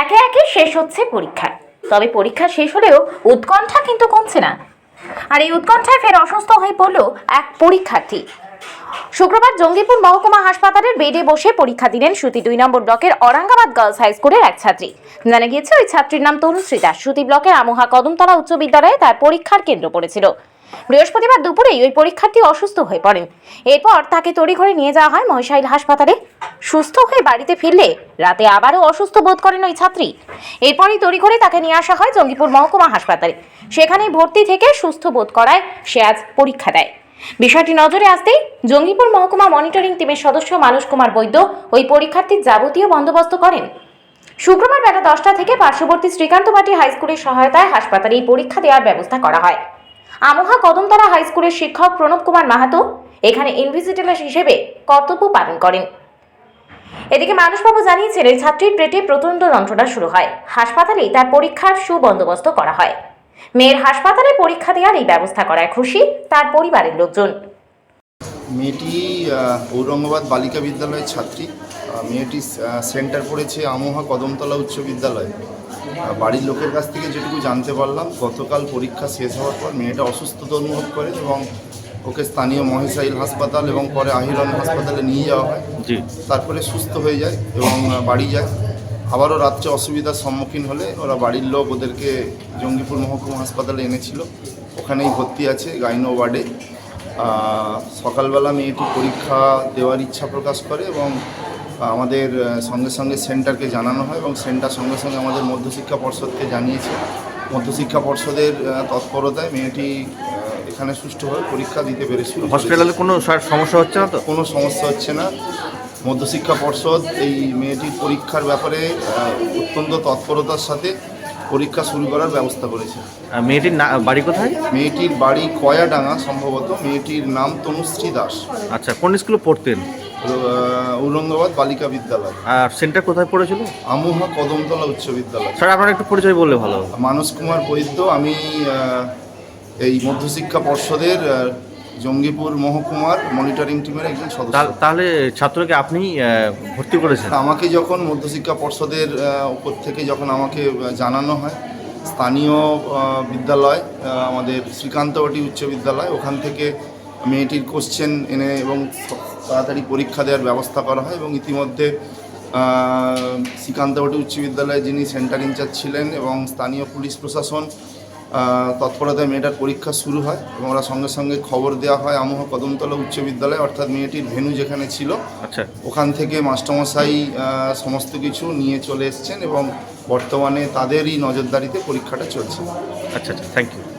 একে একে শেষ হচ্ছে পরীক্ষা। তবে পরীক্ষা শেষ হলেও উৎকণ্ঠা কিন্তু কমছে না। আর এই উৎকণ্ঠায় ফের অসুস্থ হয়ে পড়ল এক পরীক্ষার্থী। শুক্রবার জঙ্গিপুর মহকুমা হাসপাতালের বেডে বসে পরীক্ষা দিলেন সুতি দুই নম্বর ব্লকের অরাঙ্গাবাদ গার্লস হাই স্কুলের এক ছাত্রী। জানা গিয়েছে, ওই ছাত্রীর নাম তনুশ্রী দাস। সুতি ব্লকের আমুহা কদমতলা উচ্চ বিদ্যালয়ে তার পরীক্ষার কেন্দ্র পড়েছিল। বৃহস্পতিবার দুপুরেই ওই পরীক্ষার্থী অসুস্থ হয়ে পড়েন। এরপর তাকে তড়িঘড়ি নিয়ে যাওয়া হয় মহিষাইল হাসপাতালে। সুস্থ হয়ে বাড়িতে ফিরলে রাতে আবারও অসুস্থ বোধ করেন ওই ছাত্রী। এরপরই তড়িঘড়ি তাকে নিয়ে আসা হয় জঙ্গিপুর মহকুমা হাসপাতালে। সেখানেই ভর্তি থেকে সুস্থ বোধ করায় সে আজ পরীক্ষা দেয়। বিষয়টি নজরে আসতেই জঙ্গিপুর মহকুমা মনিটরিং টিমের সদস্য মানুষ কুমার বৈদ্য ওই পরীক্ষার্থীর যাবতীয় বন্দোবস্ত করেন। শুক্রবার বেলা দশটা থেকে পার্শ্ববর্তী শ্রীকান্তবাটি হাই স্কুলের সহায়তায় হাসপাতালে এই পরীক্ষা দেওয়ার ব্যবস্থা করা হয়। আমোহা কদমতলা হাই স্কুলের শিক্ষক প্রণব কুমার মাহাতো এখানে ইনভিজিটেলার হিসেবে কর্তব্য পালন করেন। এদিকে মানুষবাবু জানিয়েছেন এই ছাত্রীর পেটে প্রচণ্ড যন্ত্রণা শুরু হয়। হাসপাতালেই তার পরীক্ষার সুবন্দোবস্ত করা হয়। মেয়ের হাসপাতালে পরীক্ষা দেওয়ার এই ব্যবস্থা করায় খুশি তার পরিবারের লোকজন। মেয়েটি ঔরঙ্গাবাদ বালিকা বিদ্যালয়ের ছাত্রী। মেয়েটি সেন্টার পড়েছে আমোহা কদমতলা উচ্চ বিদ্যালয়। বাড়ির লোকের কাছ থেকে যেটুকু জানতে পারলাম গতকাল পরীক্ষা শেষ হওয়ার পর মেয়েটা অসুস্থতা অনুভব করে এবং ওকে স্থানীয় মহেশাইল হাসপাতাল এবং পরে আহিরন হাসপাতালে নিয়ে যাওয়া হয়। জি। তারপরে সুস্থ হয়ে যায় এবং বাড়ি যায়। আবারও রাত্রে অসুবিধার সম্মুখীন হলে ওরা বাড়ির লোক ওদেরকে জঙ্গিপুর মহকুমা হাসপাতালে এনেছিল। ওখানেই ভর্তি আছে গাইনো ওয়ার্ডে। সকালবেলা মেয়েটি পরীক্ষা দেওয়ার ইচ্ছা প্রকাশ করে এবং আমাদের সঙ্গে সঙ্গে সেন্টারকে জানানো হয় এবং সেন্টার সঙ্গে সঙ্গে আমাদের মধ্যশিক্ষা পর্ষদকে জানিয়েছে। মধ্যশিক্ষা পর্ষদের তৎপরতায় মেয়েটি এখানে সুষ্ঠুভাবে পরীক্ষা দিতে পেরেছিল। হসপিটালে কোনো সমস্যা হচ্ছে না তো? কোনো সমস্যা হচ্ছে না। মধ্যশিক্ষা পর্ষদ এই মেয়েটির পরীক্ষার ব্যাপারে অত্যন্ত তৎপরতার সাথে পরীক্ষা শুরু করার ব্যবস্থা করেছে। মেয়েটির না বাড়ি কোথায়? মেয়েটির বাড়ি কয়াডাঙ্গা সম্ভবত। মেয়েটির নাম তনুশ্রী দাস। আচ্ছা কোন স্কুলে পড়তেন? ঔরঙ্গাবাদ বালিকা বিদ্যালয়। আর সেন্টার কোথায় পড়েছিল? আমুহা কদমতলা উচ্চ বিদ্যালয়। স্যার আপনার একটু পরিচয় বললে ভালো মানস কুমার বৈদ্য আমি এই মধ্যশিক্ষা পর্ষদের জঙ্গিপুর মহকুমার মনিটরিং টিমের একজন সদস্য। তাহলে ছাত্রকে আপনি ভর্তি করেছেন? আমাকে যখন মধ্যশিক্ষা পর্ষদের উপর থেকে যখন আমাকে জানানো হয় স্থানীয় বিদ্যালয় আমাদের শ্রীকান্তবাটি উচ্চ বিদ্যালয় ওখান থেকে মেয়েটির কোশ্চেন এনে এবং তাড়াতাড়ি পরীক্ষা দেওয়ার ব্যবস্থা করা হয় এবং ইতিমধ্যে শ্রীকান্তবাটি উচ্চ বিদ্যালয়ে যিনি সেন্টার ইনচার্জ ছিলেন এবং স্থানীয় পুলিশ প্রশাসন তৎপরতায় মেয়েটার পরীক্ষা শুরু হয় এবং ওরা সঙ্গে সঙ্গে খবর দেওয়া হয় আমোহ কদমতলা উচ্চ বিদ্যালয় অর্থাৎ মেয়েটির ভেনু যেখানে ছিল। আচ্ছা। ওখান থেকে মাস্টারমশাই সমস্ত কিছু নিয়ে চলে এসছেন এবং বর্তমানে তাদেরই নজরদারিতে পরীক্ষাটা চলছে। আচ্ছা আচ্ছা। Thank you